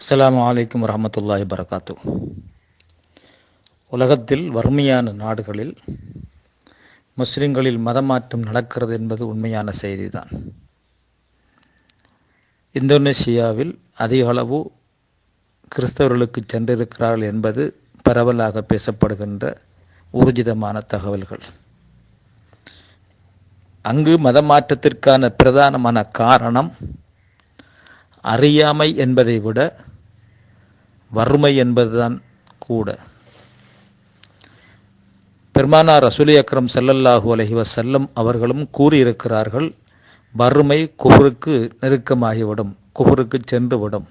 அஸ்லாம் அலைக்கும் வரமத்துல்லாஹி வரகாத்து உலகத்தில் வறுமையான நாடுகளில் முஸ்லிம்களில் மதமாற்றம் நடக்கிறது என்பது உண்மையான செய்திதான். இந்தோனேஷியாவில் அதிக அளவு கிறிஸ்தவர்களுக்கு சென்றிருக்கிறார்கள் என்பது பரவலாக பேசப்படுகின்ற ஊர்ஜிதமான தகவல்கள். அங்கு மதமாற்றத்திற்கான பிரதானமான காரணம் அறியாமை என்பதை விட வறுமை என்பதுதான் கூட. பெருமானார் ரசூலி அக்ரம் செல்லல்லாஹு அலைஹி வஸல்லம் அவர்களும் கூறியிருக்கிறார்கள் வறுமை குபருக்கு நெருக்கமாகிவிடும் குபருக்கு சென்றுவிடும்.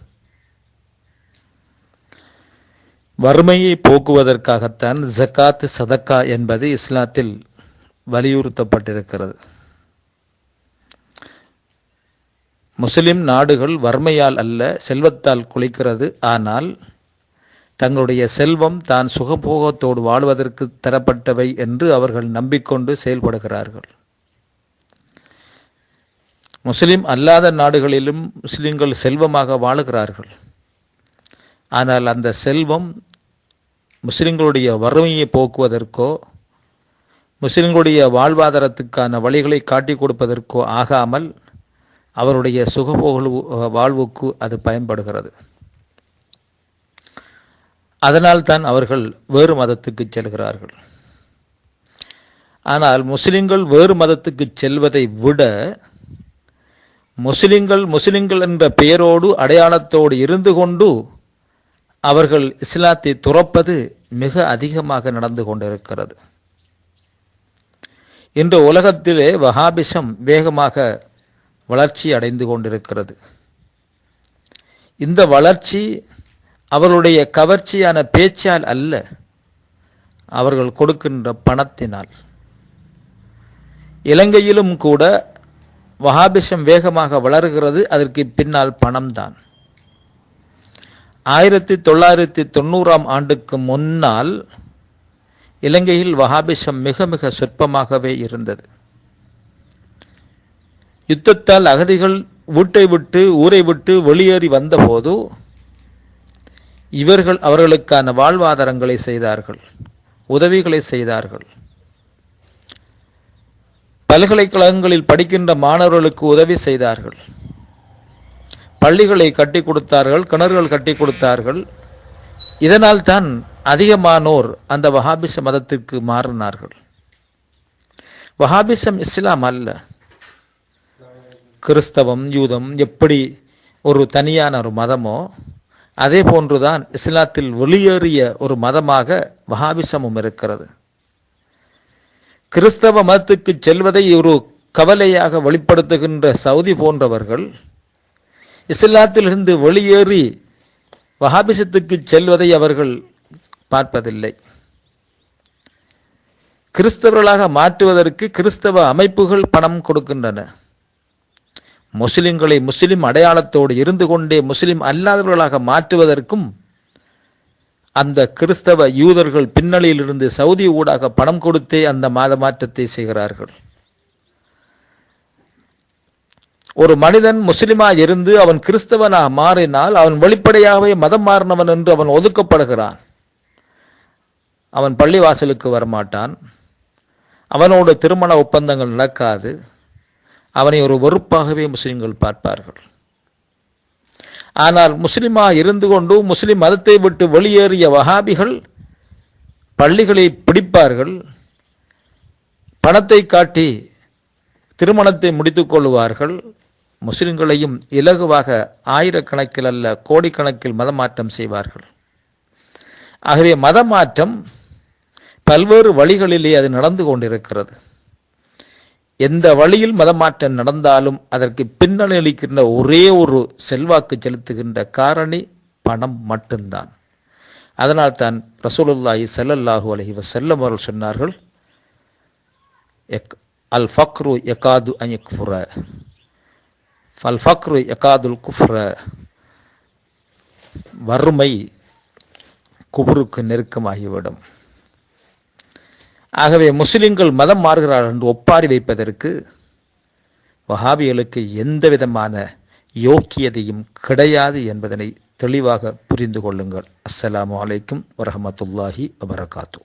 வறுமையை போக்குவதற்காகத்தான் ஜக்காத் சதக்கா என்பது இஸ்லாத்தில் வலியுறுத்தப்பட்டிருக்கிறது. முஸ்லிம் நாடுகள் வறுமையால் அல்ல செல்வத்தால் குளிக்கிறது ஆனால் தங்களுடைய செல்வம் தான் சுகபோகத்தோடு வாழ்வதற்கு தரப்பட்டவை என்று அவர்கள் நம்பிக்கொண்டு செயல்படுகிறார்கள். முஸ்லிம் அல்லாத நாடுகளிலும் முஸ்லிம்கள் செல்வமாக வாழுகிறார்கள். ஆனால் அந்த செல்வம் முஸ்லிம்களுடைய வறுமையை போக்குவதற்கோ முஸ்லிம்களுடைய வாழ்வாதாரத்துக்கான வழிகளை காட்டிக் கொடுப்பதற்கோ ஆகாமல் அவருடைய சுகபோக வாழ்வுக்கு அது பயன்படுகிறது. அதனால் தான் அவர்கள் வேறு மதத்துக்கு செல்கிறார்கள். ஆனால் முஸ்லிம்கள் வேறு மதத்துக்கு செல்வதை விட முஸ்லிம்கள் முஸ்லிம்கள் என்ற பெயரோடு அடையாளத்தோடு இருந்து கொண்டு அவர்கள் இஸ்லாத்தை துறப்பது மிக அதிகமாக நடந்து கொண்டிருக்கிறது. இன்று உலகத்திலே வஹாபிசம் வேகமாக வளர்ச்சி அடைந்து கொண்டிருக்கிறது. இந்த வளர்ச்சி அவர்களுடைய கவர்ச்சியான பேச்சால் அல்ல அவர்கள் கொடுக்கின்ற பணத்தினால். இலங்கையிலும் கூட வஹாபிஷம் வேகமாக வளர்கிறது அதற்கு பின்னால் பணம்தான். ஆயிரத்தி தொள்ளாயிரத்தி தொண்ணூறாம் ஆண்டுக்கு முன்னால் இலங்கையில் வஹாபிஷம் மிக மிக சொற்பமாகவே இருந்தது. யுத்தத்தால் அகதிகள் வீட்டை விட்டு ஊரை விட்டு வெளியேறி வந்தபோது இவர்கள் அவர்களுக்கான வாழ்வாதாரங்களை செய்தார்கள் உதவிகளை செய்தார்கள். பல்கலைக்கழகங்களில் படிக்கின்ற மாணவர்களுக்கு உதவி செய்தார்கள். பள்ளிகளை கட்டி கொடுத்தார்கள் கிணறுகள் கட்டி கொடுத்தார்கள். இதனால் தான் அதிகமானோர் அந்த வஹாபிச மதத்திற்கு மாறினார்கள். வஹாபிசம் இஸ்லாம் அல்ல. கிறிஸ்தவம் யூதம் எப்படி ஒரு தனியான ஒரு மதமோ அதே போன்றுதான் இஸ்லாத்தில் வெளியேறிய ஒரு மதமாக வஹாபிசமும் இருக்கிறது. கிறிஸ்தவ மதத்துக்கு செல்வதை ஒரு கவலையாக வெளிப்படுத்துகின்ற சவுதி போன்றவர்கள் இஸ்லாத்திலிருந்து வெளியேறி வஹாபிசத்துக்கு செல்வதை அவர்கள் பார்ப்பதில்லை. கிறிஸ்தவர்களாக மாற்றுவதற்கு கிறிஸ்தவ அமைப்புகள் பணம் கொடுக்கின்றன. முஸ்லிம்களை முஸ்லிம் அடையாளத்தோடு இருந்து கொண்டே முஸ்லிம் அல்லாதவர்களாக மாற்றுவதற்கும் அந்த கிறிஸ்தவ யூதர்கள் பின்னணியிலிருந்து சவுதி ஊடாக பணம் கொடுத்தே அந்த மாத மாற்றத்தை செய்கிறார்கள். ஒரு மனிதன் முஸ்லிமா இருந்து அவன் கிறிஸ்தவனா மாறினால் அவன் வெளிப்படையாகவே மதம் மாறினவன் என்று அவன் ஒதுக்கப்படுகிறான். அவன் பள்ளிவாசலுக்கு வரமாட்டான். அவனோடு திருமண ஒப்பந்தங்கள் நடக்காது. அவனை ஒரு வெறுப்பாகவே முஸ்லிம்கள் பார்ப்பார்கள். ஆனால் முஸ்லிமாக இருந்து கொண்டு முஸ்லிம் மதத்தை விட்டு வெளியேறிய வஹாபிகள் பள்ளிகளை பிடிப்பார்கள். பணத்தை காட்டி திருமணத்தை முடித்துக் கொள்வார்கள். முஸ்லிம்களையும் இலகுவாக ஆயிரக்கணக்கில் அல்ல கோடிக்கணக்கில் மதமாற்றம் செய்வார்கள். ஆகவே மதமாற்றம் பல்வேறு வழிகளிலே அது நடந்து கொண்டிருக்கிறது. எந்த வழியில் மதமாற்றம் நடந்தாலும் அதற்கு பின்னணி அளிக்கின்ற ஒரே ஒரு செல்வாக்கு செலுத்துகின்ற காரணி பணம் மட்டும்தான். அதனால் தான் ரசூலுல்லாஹி செல்லல்லாஹு அலைஹி வஸல்லம் அவர்கள் சொன்னார்கள் எக் அல் ஃபக்ரு எகாது அயக்ஃபுர அல் ஃபக்ரு எகாதுல் குஃப்ர. வறுமை குபுருக்கு நெருக்கமாகிவிடும். ஆகவே முஸ்லிம்கள் மதம் மாறுகிறார்கள் என்று ஒப்பாரி வைப்பதற்கு வஹாபிகளுக்கு எந்த விதமான யோக்கியதையும் கிடையாது என்பதனை தெளிவாக புரிந்து கொள்ளுங்கள். அஸ்ஸலாமு அலைக்கும் வரஹமத்துல்லாஹி வபரகாத்தூ